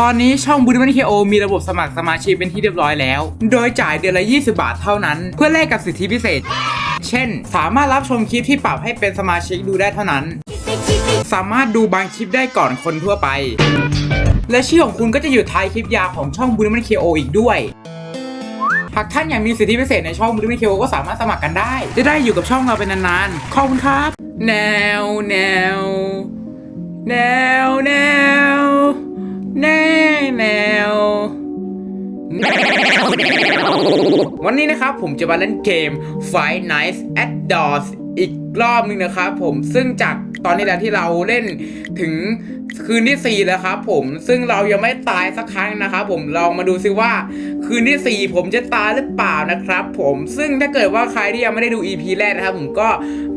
ตอนนี้ช่องบู d มันเคโอมีระบบสมัครสมาชิกเป็นที่เรียบร้อยแล้ว โดยจ่ายเดือนละ 20 บาทเท่านั้น เพื่อแลกกับสิทธิพิเศษ เช่น สามารถรับชมคลิปที่ปรับให้เป็นสมาชิกดูได้เท่านั้น สามารถดูบางคลิปได้ก่อนคนทั่วไป และชื่อของคุณก็จะอยู่ท้ายคลิปยาวของช่องบู d มันเคโออีกด้วย หากท่านอยากมีสิทธิพิเศษในช่องบู d มันเคโอก็สามารถสมัครกันได้ จะได้อยู่กับช่องเราเป็นนานๆ ขอบคุณครับ แนวแนวแนวแนว แน่แนววันนี้นะครับผมจะมาเล่นเกม Five Nights at Doors อีกรอบหนึงนะครับผมซึ่งจาก ตอนนี้แล้วที่เราเล่นถึงคืนที่ 4 แล้วครับผมซึ่งเรายังไม่ตายสักครั้งนะครับผมลองมาดูซิว่าคืนที่ 4 ผมจะตายหรือเปล่านะครับผมซึ่งถ้าเกิดว่าใครที่ยังไม่ได้ดู EP แรกนะครับผมก็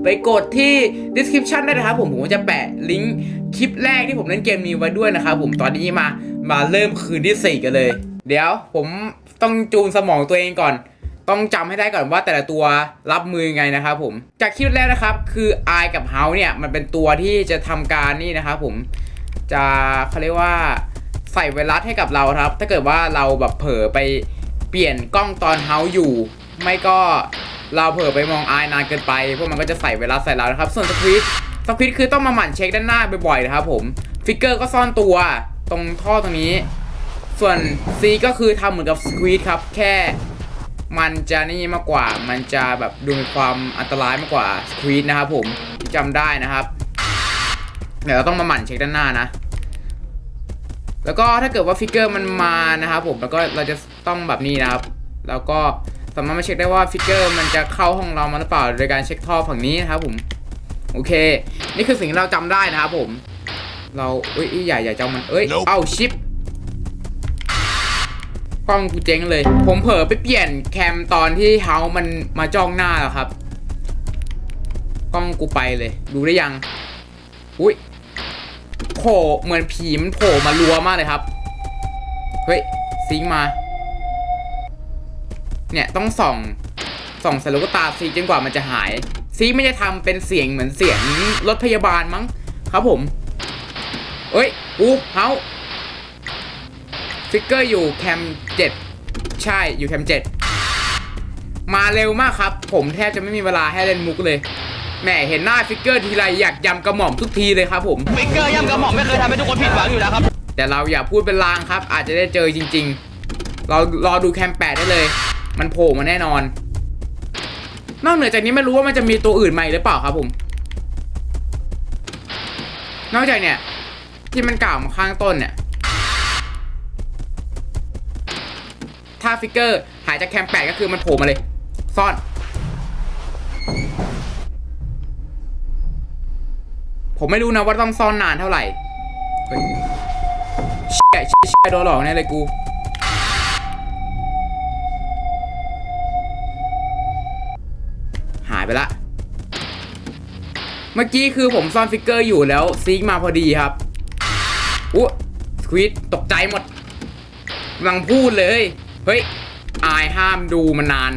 ไปกดที่ description ได้นะครับผมผมจะแปะลิงก์คลิปแรกที่ผมเล่นเกมนี้ไว้ด้วยนะครับผมตอนนี้มามาเริ่มคืนที่ 4 กันเลย เดี๋ยวผมต้องจูนสมองตัวเองก่อน ต้องจำให้ได้ก่อนว่าแต่ละตัวรับมือยังไงนะครับผมจากคลิปแรกนะครับ คือไอกับเฮาเนี่ยมันเป็นตัวที่จะทำการนี่นะครับผมจะเขาเรียกว่าใส่ไวรัสให้กับเราครับ ถ้าเกิดว่าเราแบบเผลอไปเปลี่ยนกล้องตอนเฮาอยู่ ไม่ก็เราเผลอไปมองไอนานเกินไป พวกมันก็จะใส่ไวรัสใส่เรานะครับ ส่วนสควิตสควิตคือต้องมาหมั่นเช็คด้านหน้าบ่อยๆนะครับผมฟิกเกอร์ก็ซ่อนตัวตรงท่อตรงนี้ ส่วน C ก็คือทำเหมือนกับสควีดครับแค่ มันจะนี่มากกว่า มันจะแบบดูมีความอันตรายมากกว่าสควีดนะครับผมที่จำได้นะครับ เดี๋ยวเราต้องมาหมั่นเช็คด้านหน้านะ แล้วก็ถ้าเกิดว่าฟิกเกอร์มันมานะครับผมแล้วก็เราจะต้องแบบนี้นะครับ แล้วก็สามารถมาเช็คได้ว่าฟิกเกอร์มันจะเข้าห้องเรามาหรือเปล่าโดยการเช็คท่อฝั่งนี้นะครับผมโอเค นี่คือสิ่งที่เราจำได้นะครับผม เราเอ้ยอย่าอย่าจำมันเอ้ย เอ้าชิป กล้องกูเจ๊งเลย ผมเผลอไปเปลี่ยนแคมตอนที่เฮามันมาจ้องหน้าแล้วครับ กล้องกูไปเลย ดูได้ยัง อุ้ยโผล่เหมือนผีมันโผล่มารัวมากเลยครับ เฮ้ยซิงมา เนี่ยต้องส่องส่องใส่ลูกตาซีจนกว่ามันจะหาย ซีไม่ได้ทำเป็นเสียงเหมือนเสียงรถพยาบาลมั้ง ครับผม เอ้ยอูเฮา ฟิกเกอร์อยู่แคม7ใช่อยู่แคม7มาเร็วมากครับ ผมแทบจะไม่มีเวลาให้เล่นมุกเลยแหมเห็นหน้าฟิกเกอร์ทีไรอยากยำกระหม่อมทุกทีเลยครับผม ฟิกเกอร์ย่ำกระหม่อมไม่เคยทำให้ทุกคนผิดหวังอยู่แล้วครับ แต่เราอย่าพูดเป็นลางครับ อาจจะได้เจอจริง ๆ เรารอดูแคม8ได้เลย มันโผล่มาแน่นอน นอกเหนือจากนี้ไม่รู้ว่ามันจะมีตัวอื่นใหม่หรือเปล่าครับผม นอกจากเนี่ย ที่มันกล่าวมาข้างต้นเนี่ย ถ้าฟิกเกอร์หายจากแคม8ก็คือมันโผล่มาเลย ซ่อน ผมไม่รู้นะว่าต้องซ่อนนานเท่าไหร่เชี่ยเชี่ยเชี่ยโดนหลอกแน่เลยกูหายไปละ เมื่อกี้คือผมซ่อนฟิกเกอร์อยู่แล้วซีกมาพอดีครับ อุ๊สควิดตกใจหมดกำลังพูดเลย เฮ้ย อายห้ามดูมันนาน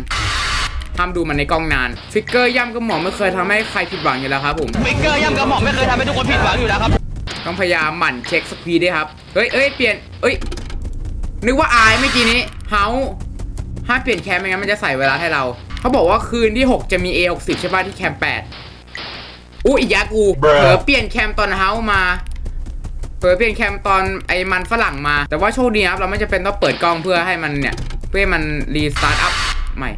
ห้ามดูมันในกล้องนาน ฟิกเกอร์ย่ำก็หมอไม่เคยทำให้ใครผิดหวังอยู่แล้วครับผม ฟิกเกอร์ย่ำกระหม่อมไม่เคยทำให้ทุกคนผิดหวังอยู่แล้วครับ ต้องพยายามหมั่นเช็คสควีด้วยครับ เฮ้ยเอ้ยเปลี่ยนเอ้ย นึกว่าอายเมื่อกี้นี้เฮาห้ามเปลี่ยนแคมไม่งั้นมันจะใส่เวลาให้เรา เขาบอกว่าคืนที่ 6 จะมี A60 ใช่ป่ะที่แคม8อู้อีกยากูเผลอเปลี่ยนแคมตอนเฮามา เผลอเปลี่ยนแคมตอนไอ้มันฝรั่งมา แต่ว่าโชคดีครับ เราไม่จะเป็นต้องเปิดกล้องเพื่อให้มันเนี่ย เพื่อให้มันรีสตาร์ทอัพใหม่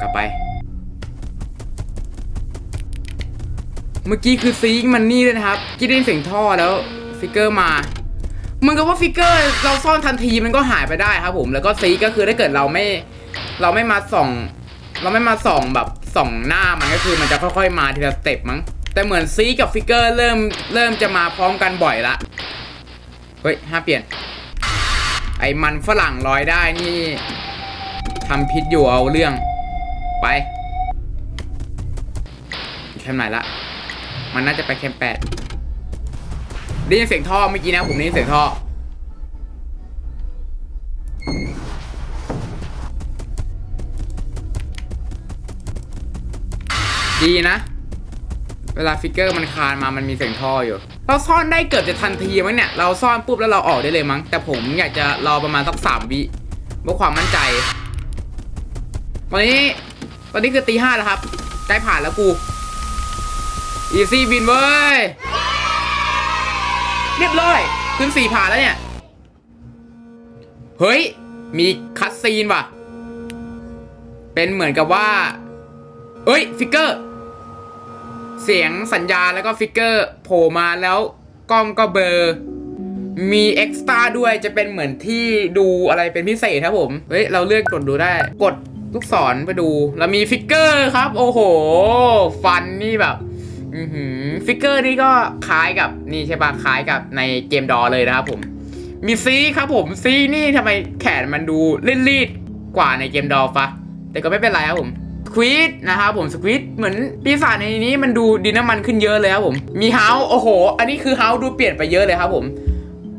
กลับไป เมื่อกี้คือซีกมันนี่เลยนะครับ กี้ได้เสียงท่อแล้วฟิกเกอร์มา มือนกับว่าฟิกเกอร์เราซ่อนทันทีมันก็หายไปได้ครับผมแล้วก็ซีก็คือถ้าเกิดเราไม่ เราไม่มาส่อง เราไม่มาส่องแบบส่องหน้ามันก็คือมันจะค่อยๆมาทีละสเต็ปมั้งแต่เหมือนซีกับฟิกเกอร์เริ่มเริ่มจะมาพร้อมกันบ่อยละเฮ้ยห้าเปลี่ยน ไอ้มันฝรั่งลอยได้นี่ทำพิษอยู่เอาเรื่องไปแคมป์ไหนละ มันน่าจะไปแคมป์แปด ได้ยินเสียงท่อเมื่อกี้นะผมได้ยินเสียงท่อ ดีนะ เวลาฟิกเกอร์มันคานมามันมีเสียงท่ออยู่ เราซ่อนได้เกือบจะทันทีมั้งเนี่ย เราซ่อนปุ๊บแล้วเราออกได้เลยมั้ง แต่ผมอยากจะรอประมาณสักสามวิเพื่อความมั่นใจวันนี้วันนี้คือตีห้าแล้วครับ ได้ผ่านแล้วกู อีซี่บินเว้ย เรียบร้อย ขึ้นสี่ผ่านแล้วเนี่ย เฮ้ย มีคัตซีนว่ะ เป็นเหมือนกับว่า เอ้ย ฟิกเกอร์ เสียงสัญญาณแล้วก็ฟิกเกอร์โผล่มาแล้วกล้องก็เบอร์ มีเอ็กซ์ตร้าด้วยจะเป็นเหมือนที่ดูอะไรเป็นพิเศษครับผม เฮ้ย เราเลือกกดดูได้ กดลูกศรไปดู แล้วมีฟิกเกอร์ครับ โอ้โห ฟันนี่แบบ ฟิกเกอร์นี่ก็คล้ายกับนี่ใช่ปะคล้ายกับในเกมดอเลยนะครับผม มีซีครับผมซีนี่ทำไมแขนมันดูรีดๆกว่าในเกมดอฟะแต่ก็ไม่เป็นไรครับผมสควิดนะครับผมสควิดเหมือนปีศาจในนี้มันดูดินน้ำมันขึ้นเยอะเลยครับผม มีเฮาโอ้โห อันนี้คือเฮาดูเปลี่ยนไปเยอะเลยครับผม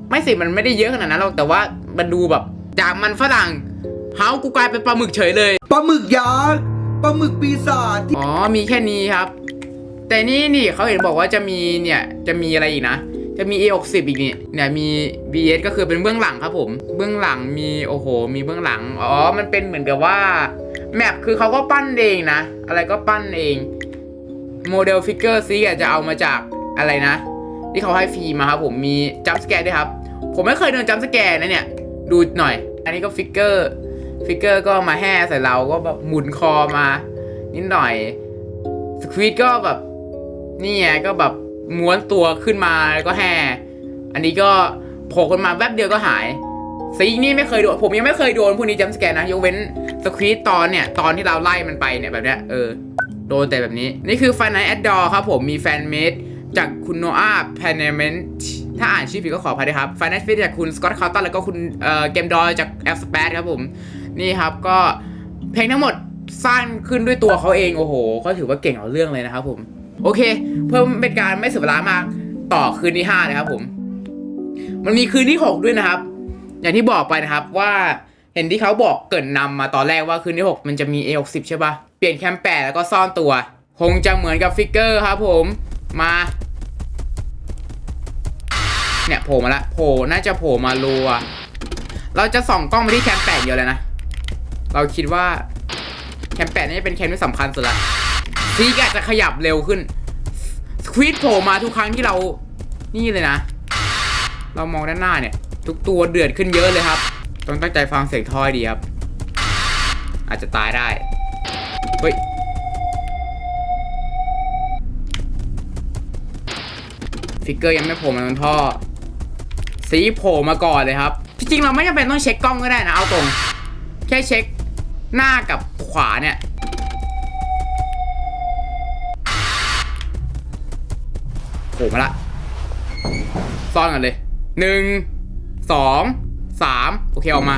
ไม่สิมันไม่ได้เยอะขนาดนั้นหรอกแต่ว่ามันดูแบบจากมันฝรั่งเฮากูกลายเป็นปลาหมึกเฉยเลยปลาหมึกยักษ์ปลาหมึกปีศาจที่อ๋อมีแค่นี้ครับ แต่นี่นี่เขาเห็นบอกว่าจะมีเนี่ยจะมีอะไรอีกนะ จะมี A60 อีกนี่เนี่ยมี VS ก็คือเป็นเบื้องหลังครับผม เบื้องหลังมีโอ้โห มีเบื้องหลังอ๋อมันเป็นเหมือนกับว่าแมปคือเขาก็ปั้นเองนะ อะไรก็ปั้นเองโมเดลฟิกเกอร์ซีจะเอามาจากอะไรนะ ที่เขาให้ฟรีมาครับผมมีจัมสแกร์ด้วยครับ ผมไม่เคยโดนจัมสแกร์นะเนี่ย ดูหน่อย อันนี้ก็ฟิกเกอร์ฟิกเกอร์ก็มาแห่ใส่เราก็แบบหมุนคอมา นิดหน่อยสควีดก็แบบ นี่ไงก็แบบม้วนตัวขึ้นมาแล้วก็แห่อันนี้ก็โผล่ขึ้นมาแวบเดียวก็หายซีนี่ไม่เคยโดนผมยังไม่เคยโดนพวกนี้จัมสแกนนะยกเว้นสควีดตอนเนี่ยตอนที่เราไล่มันไปเนี่ยแบบเนี้ยเออโดนแต่แบบนี้ นี่คือ f i n a l a d d o r ครับผมมีแฟนเมดจากคุณโนอาแพนเนเมนถ้าอ่านชื่อผิดก็ขออภัยด้วยครับ f i n a l f i t จากคุณสกอตต์คาร์ตันแล้วก็คุณเอ่อเกมดอยจากแอฟสเปซครับผม นี่ครับก็เพลงทั้งหมดสร้างขึ้นด้วยตัวเขาเอง โอ้โหเขาถือว่าเก่งเอาเรื่องเลยนะครับผม โอเค เพื่อเป็นการไม่เสียเวลามากต่อคืนที่ 5 นะครับผม มันมีคืนที่ 6 ด้วยนะครับ อย่างที่บอกไปนะครับว่าเห็นที่เขาบอกเกินนำมาตอนแรกว่าคืนที่ 6 มันจะมี A60 ใช่ปะเปลี่ยนแคมแปดแล้วก็ซ่อนตัว คงจะเหมือนกับฟิกเกอร์ครับผมมา เนี่ยโผล่มาละโผล่น่าจะโผล่มารัวเราจะส่องกล้องไปที่แคมแปดเดียวเลยนะ เราคิดว่าแคมแปดนี่จะเป็นแคมที่สำคัญสุดละ ซีกอาจจะขยับเร็วขึ้นสควีดโผล่มาทุกครั้งที่เรา นี่เลยนะ เรามองด้านหน้าเนี่ย ทุกตัวเดือดขึ้นเยอะเลยครับ ต้องตั้งใจฟังเสียงทอยดีครับ อาจจะตายได้ เฮ้ยฟิกเกอร์ยังไม่โผล่มาตรงท่อ สีโผล่มาก่อนเลยครับ จริงๆเราไม่จำเป็นต้องเช็คกล้องก็ได้นะ เอาตรง แค่เช็คหน้ากับขวาเนี่ย ผล่มาละซ่อนกันเลยหนึ่งสองสามโอเคออกมา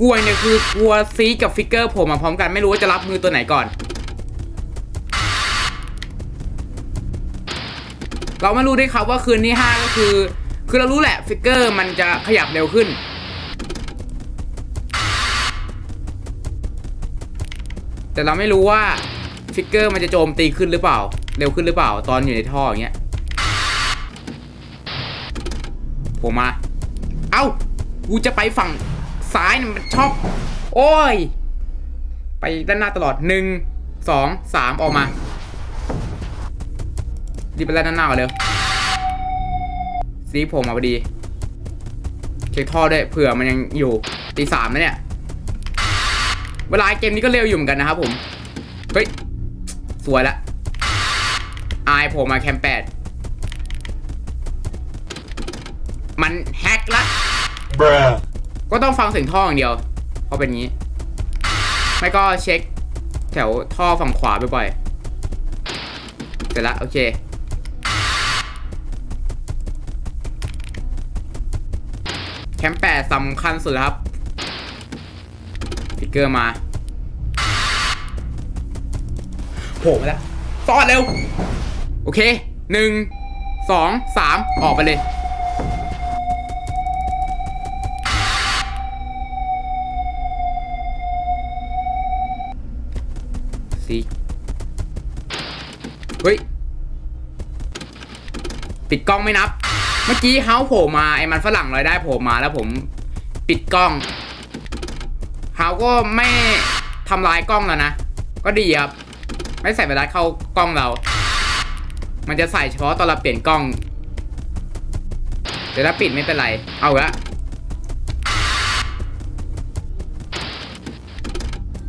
กลัวเนี่ยคือกลัวซีกับฟิกเกอร์โผล่มาพร้อมกันไม่รู้ว่าจะรับมือตัวไหนก่อน เราไม่รู้ด้วยครับว่าคืนที่ห้าก็คือ คือเรารู้แหละฟิกเกอร์มันจะขยับเร็วขึ้น แต่เราไม่รู้ว่าฟิกเกอร์มันจะโจมตีขึ้นหรือเปล่า เร็วขึ้นหรือเปล่าตอนอยู่ในท่ออย่างเงี้ยผมมา เอ้า กูจะไปฝั่งซ้ายเนี่ยมันชอบโอ้ย ไปด้านหน้าตลอดหนึ่งสองสามออกมาดีไปแล้วด้านหน้าก่อนเร็วซีผมมาพอดี เช็คท่อด้วยเผื่อมันยังอยู่ตีสามนะเนี่ย เวลาเกมนี้ก็เร็วอยู่เหมือนกันนะครับผม เฮ้ย สวยละ อายผมมาแคมแปดมันแฮกละ Bruh ก็ต้องฟังเสียงท่ออย่างเดียวเพราะเป็นงี้ ไม่ก็เช็ค แถวท่อฝั่งขวาบ่อยๆเสร็จละโอเคแคมป์แปดสำคัญสุดแล้วครับฟิกเกอร์มาโผล่มาแล้วซ่อนเร็วโอเคหนึ่งสองสามออกไปเลยซีเฮ้ย ปิดกล้องไม่นับ เมื่อกี้เฮาโผล่มา ไอ้มันฝรั่งลอยได้โผล่มาแล้วผมปิดกล้อง เฮาก็ไม่ทำลายกล้องแล้วนะ ก็ดีครับ ไม่ใส่ไวรัสเข้ากล้องเรา มันจะใส่เฉพาะตอนเราเปลี่ยนกล้อง แต่ถ้าปิดไม่เป็นไร เอาละ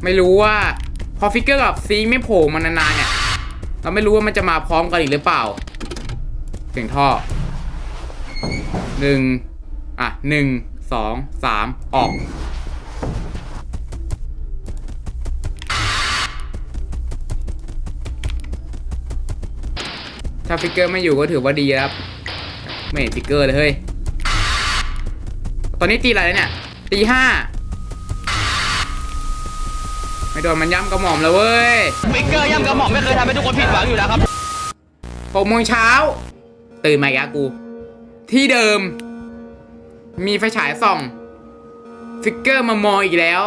ไม่รู้ว่าพอฟิกเกอร์กับซีไม่โผล่มานานๆเนี่ย เราไม่รู้ว่ามันจะมาพร้อมกันอีกหรือเปล่า เสียงท่อหนึ่งอะหนึ่งสองสามออก ถ้าฟิกเกอร์ไม่อยู่ก็ถือว่าดีแล้วครับ ไม่เห็นฟิกเกอร์เลยเฮ้ย ตอนนี้ตีอะไรแล้วเนี่ยตีห้าไม่โดนมันย่ำกระหม่อมแล้วเว้ย ฟิกเกอร์ย่ำกระหม่อมไม่เคยทำให้ทุกคนผิดหวังอยู่แล้วครับหกโมงเช้า ตื่นมาอีกแล้วกู ที่เดิม มีไฟฉายส่อง ฟิกเกอร์มามองอีกแล้ว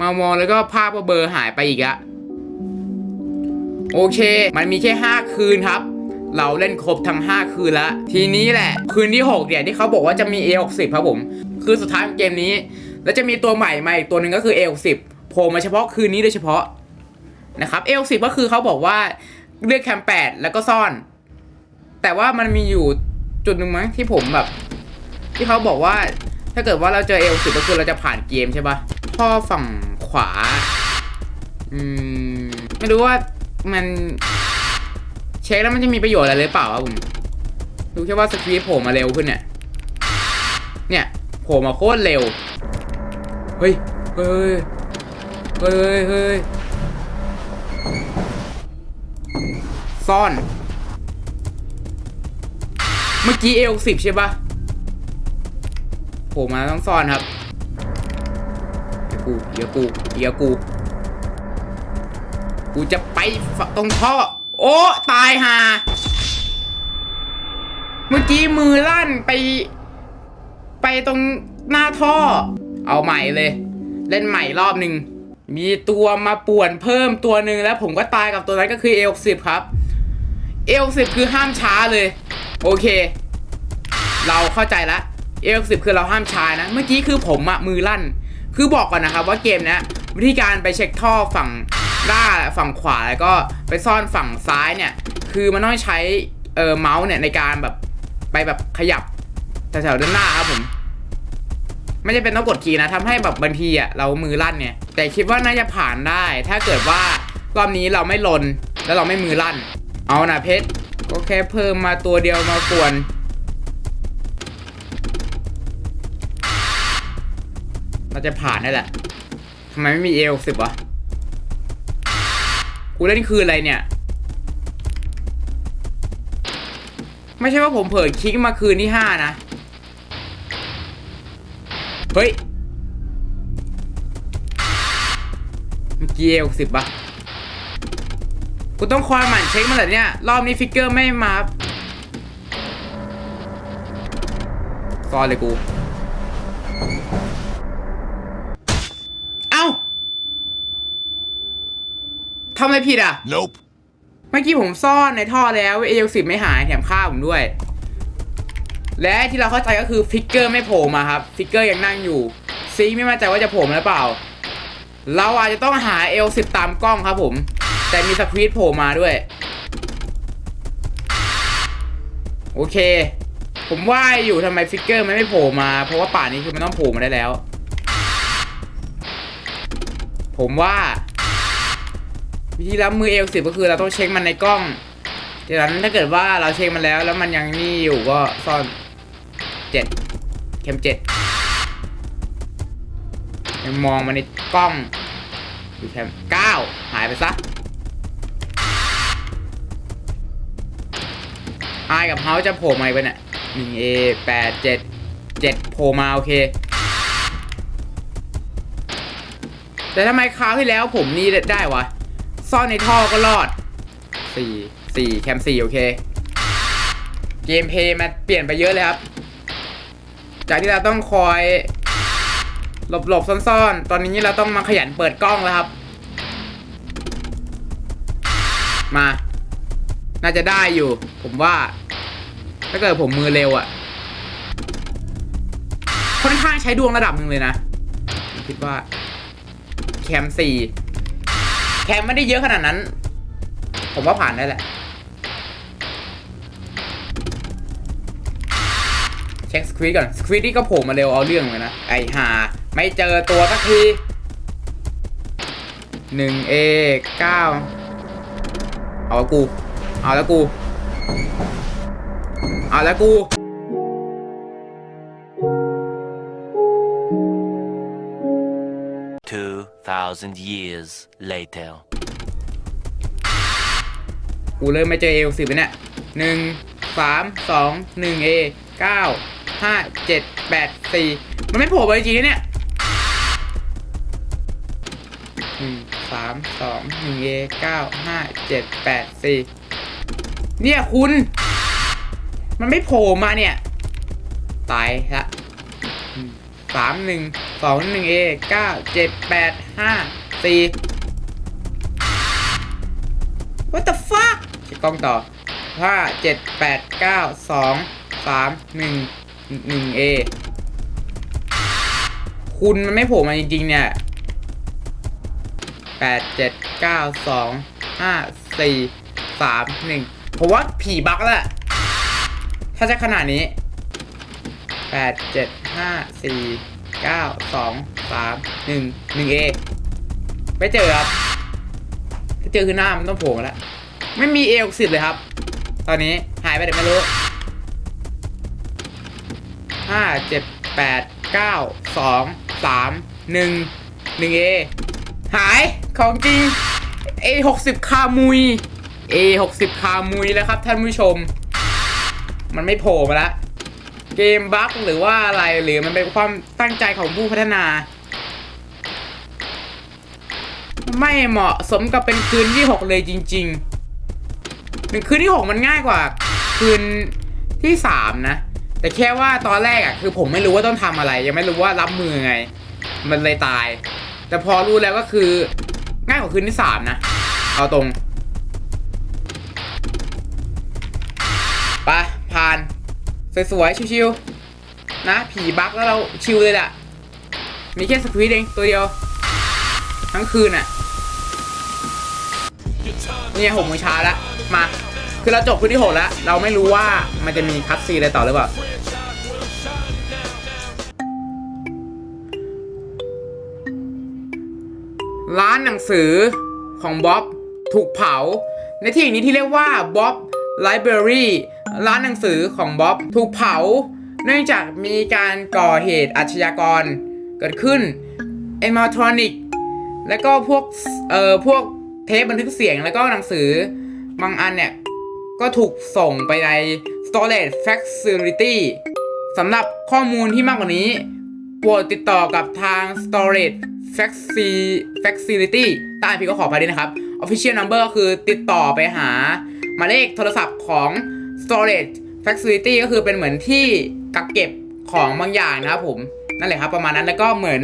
มามองแล้วก็ภาพก็เบลอร์หายไปอีกอะ โอเค มันมีแค่ 5 คืนครับ เราเล่นครบทั้ง 5 คืนแล้ว ทีนี้แหละ คืนที่ 6 เนี่ย ที่เขาบอกว่าจะมี A60 ครับผม คือสุดท้ายของเกมนี้ แล้วจะมีตัวใหม่มาอีกตัวหนึ่งก็คือ A60 โผล่มาเฉพาะคืนนี้โดยเฉพาะนะครับ A60 ก็คือเขาบอกว่าเลือกแคม 8 แล้วก็ซ่อน แต่ว่ามันมีอยู่จุดหนึ่งมั้งที่ผมแบบ ที่เขาบอกว่าถ้าเกิดว่าเราเจอ A60 ก็คือเราจะผ่านเกมใช่ปะท่อฝั่งขวา อืม ไม่รู้ว่า มันเช็คแล้วมันจะมีประโยชน์อะไรหรือเปล่าครับผมดูแค่ว่าสควีโผล่มาเร็วขึ้นเนี่ย เนี่ยโผล่มาโคตรเร็ว เฮ้ย เฮ้ย เฮ้ย เฮ้ย ซ่อน เมื่อกี้เอลสิบใช่ปะโผล่มาต้องซ่อนครับเดี๋ยกูเดี๋ยกูเดี๋ยกู กูจะไปตรงท่อ โอ้ตายห่าเมื่อกี้มือลั่นไป ไปตรงหน้าท่อ เอาใหม่เลย เล่นใหม่รอบหนึ่งมีตัวมาป่วนเพิ่มตัวหนึ่งแล้วผมก็ตายกับตัวนั้นก็คือเอลสิบครับเอลสิบคือห้ามช้าเลย โอเค เราเข้าใจละเอลสิบคือเราห้ามช้านะ เมื่อกี้คือผมอะมือลั่น คือบอกก่อนนะครับว่าเกมเนี้ย วิธีการไปเช็คท่อฝั่งด้านฝั่งขวาแล้วก็ไปซ่อนฝั่งซ้ายเนี่ย คือมันต้องใช้เออเมาส์เนี่ยในการแบบไปแบบขยับแถวๆด้านหน้าครับผม ไม่จำเป็นต้องกดคีย์นะทำให้แบบบางทีอะเรามือลั่นเนี่ย แต่คิดว่าน่าจะผ่านได้ ถ้าเกิดว่ารอบนี้เราไม่ลนแล้วเราไม่มือลั่น เอานะเพชรก็แค่เพิ่มมาตัวเดียวมากวนเราจะผ่านได้แหละ ทำไมไม่มีเอลสิบวะ กูเล่นคืนอะไรเนี่ย ไม่ใช่ว่าผมเผลอคลิกมาคืนที่ห้านะ เฮ้ยเมื่อกี้เอลสิบปะกูต้องคอยหมั่นเช็คมันเหรอเนี่ย รอบนี้ฟิกเกอร์ไม่มาซอนเลยกู เอ้าทำอะไร ผิดอะ Nope. เมื่อกี้ผมซ่อนในท่อแล้วเอลสิบไม่หายแถมฆ่าผมด้วย และที่เราเข้าใจก็คือฟิกเกอร์ไม่โผล่มาครับ ฟิกเกอร์ยังนั่งอยู่ซีไม่มั่นใจว่าจะโผล่มาหรือเปล่า เราอาจจะต้องหาเอลสิบตามกล้องครับผม แต่มีสควีตโผล่มาด้วย โอเค ผมว่าอยู่ทำไมฟิกเกอร์มันไม่โผล่มา เพราะว่าป่านนี้คือมันต้องโผล่มาได้แล้ว ผมว่า วิธีรับมือเอลสิบก็คือเราต้องเช็คมันในกล้องจากนั้นถ้าเกิดว่าเราเช็คมันแล้วแล้วมันยังนี่อยู่ก็ซ่อนเจ็ดเข็มเจ็ดยังมองมันในกล้องอยู่แคมเก้าหายไปซะไอกับเฮาจะโผล่มาอีกไปเนี่ยหนึ่งเอแปดเจ็ดเจ็ดโผล่มาโอเค แต่ทำไมคราวที่แล้วผมนี่ได้วะ ซ่อนในท่อก็รอดสี่สี่แคมสี่โอเค เกมเพย์มันเปลี่ยนไปเยอะเลยครับ จากที่เราต้องคอย หลบหลบซ่อนๆ ตอนนี้เราต้องมาขยันเปิดกล้องแล้วครับ มา น่าจะได้อยู่ ผมว่า ถ้าเกิดผมมือเร็วอะ่ะค่อนข้างใช้ดวงระดับหนึ่งเลยนะ คิดว่า แคมสี่ แคมไม่ได้เยอะขนาดนั้น ผมว่าผ่านได้แหละ เช็คสควีดก่อน สควีดนี่ก็โผล่มาเร็วเอาเรื่องเลยนะ ไอหาไม่เจอตัวสักทีหนึ่งเอเก้าเอาละกู เอาแล้วกู เอาแล้วกู 2,000 years later. กูเริ่มไม่เจอเอลสิบเนี่ยหนึ่งสามสองหนึ่งเอเก้าห้าเจ็ดแปดสี่มันไม่โผล่มาจริงเนี่ยหนึ่งสามสองหนึ่งเอเก้าห้าเจ็ดแปดสี่เนี่ยคุณ มันไม่โผล่มาเนี่ย ตายละสามหนึ่ง สองหนึ่งเอเก้าเจ็ดแปดห้าสี่ What the fuck เช็คกล้องต่อห้าเจ็ดแปดเก้าสองสามหนึ่งหนึ่งเอคุณมันไม่โผล่มาจริง ๆ เนี่ยแปดเจ็ดเก้าสองห้าสี่สามหนึ่งผมว่าผีบักแหละถ้าจะขนาดนี้แปดเจ็ดห้าสี่ เก้าสองสามหนึ่งหนึ่งเอไม่เจอครับถ้าเจอคือหน้ามันต้องโผล่มาแล้วไม่มีเอลสิทธิ์เลยครับ ตอนนี้หายไปไหนไม่รู้ห้าเจ็ดแปดเก้าสองสามหนึ่งหนึ่งเอหายของจริง A หกสิบคามุย A หกสิบคามุยแล้วครับท่านผู้ชม มันไม่โผล่มาแล้ว เกมบั๊กหรือว่าอะไรหรือมันเป็นความตั้งใจของผู้พัฒนา ไม่เหมาะสมกับเป็นคืนที่ 6 เลยจริงๆเป็นคืนที่ 6 มันง่ายกว่า คืนที่ 3 นะ แต่แค่ว่าตอนแรกอะ คือผมไม่รู้ว่าต้องทำอะไร ยังไม่รู้ว่ารับมือไง มันเลยตาย แต่พอรู้แล้วก็คือ ง่ายกว่าคืนที่ 3 นะ เอาตรงไปผ่าน สวยๆ ชิวๆ นะ ผีบั๊กแล้วเราชิวเลยแหละมีแค่สควีดเองตัวเดียว ทั้งคืนอะ เนี่ยหกโมงเช้าล้วมา คือเราจบคืนที่หกแล้ว เราไม่รู้ว่ามันจะมีคัตซีอะไรต่อหรือเปล่า ร้านหนังสือของบ๊อบถูกเผา ในที่นี้ที่เรียกว่าบ๊อบไลบรารี ร้านหนังสือของบ๊อบถูกเผา เนื่องจากมีการก่อเหตุอาชญากรเกิดขึ้นเอม t ทรอนิกแล้วก็พวกเอ่อพวกเทปบันทึกเสียงแล้วก็หนังสือบางอันเนี่ย ก็ถูกส่งไปใน storage facility สำหรับข้อมูลที่มากกว่านี้โปรดติดต่อกับทาง storage Faci- facility ใต้พี่ก็ขอไปด้วยนะครับ official number ก็คือติดต่อไปหาหมายเลขโทรศัพท์ของ storage facility ก็คือเป็นเหมือนที่กักเก็บของบางอย่างนะครับผมนั่นแหละครับประมาณนั้นแล้วก็เหมือน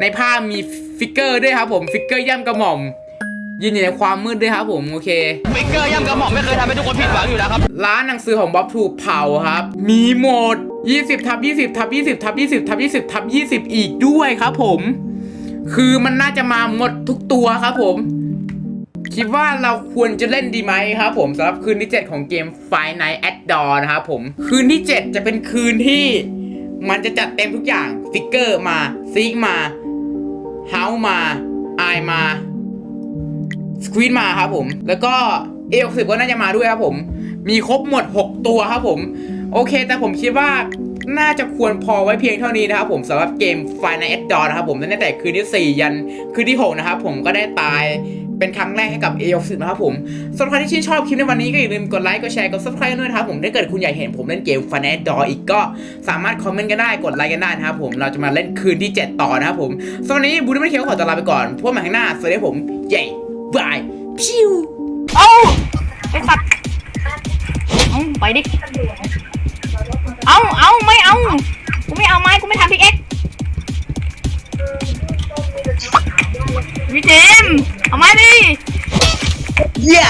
ในภาพมีฟิกเกอร์ด้วยครับผมฟิกเกอร์ย่ำกระหม่อมยืนอยู่ในความมืดด้วยครับผมโอเคฟิกเกอร์ย่ำกระหม่อมไม่เคยทำให้ทุกคนผิดหวังอยู่แล้วครับ ร้านหนังสือของบ๊อบถูกเผาครับ มีโหมด 20ทับ20ทับ20ทับ20ทับ20ทับ20 อีกด้วยครับผม คือมันน่าจะมาหมดทุกตัวครับผม คิดว่าเราควรจะเล่นดีไหมครับผมสำหรับคืนที่ 7 ของเกม Five Nights at Dawn นะครับผม คืนที่ 7 จะเป็นคืนที่มันจะจัดเต็มทุกอย่างฟิกเกอร์มาซีกมาเฮามาไอมาสควีนมาครับผม แล้วก็เอลสิบก็น่าจะมาด้วยครับผม มีครบหมด 6 ตัวครับผม โอเค แต่ผมคิดว่าน่าจะควรพอไว้เพียงเท่านี้นะครับผมสำหรับเกม Final X Dawn นะครับผมตั้งแต่คืนที่ 4 ยันคืนที่ 6 นะครับผมก็ได้ตาย เป็นครั้งแรกให้กับเอลสินะครับผมสำหรับใครที่ชื่นชอบคลิปในวันนี้ก็อย่าลืมกดไลค์กดแชร์กด subscribe ด้วยนะครับผมถ้าเกิดคุณอยากเห็นผมเล่นเกม Final X Dawn อีกก็สามารถคอมเมนต์กันได้กดไลค์กันได้นะครับผมเราจะมาเล่นคืนที่ 7 ต่อนะครับผมสำหรับวันนี้บูธไม่เคียวขอตัวลาไปก่อนพบกันใหม่ข้างหน้าสวัสดีผมเย้บายพิวเอาไอสัตว์เอ้าไปดิเอาเอาไม่เอากูไม่เอาไม้กูไม่ทำพิกเอ็ก พี่เจมเอาไมาดิ เหี้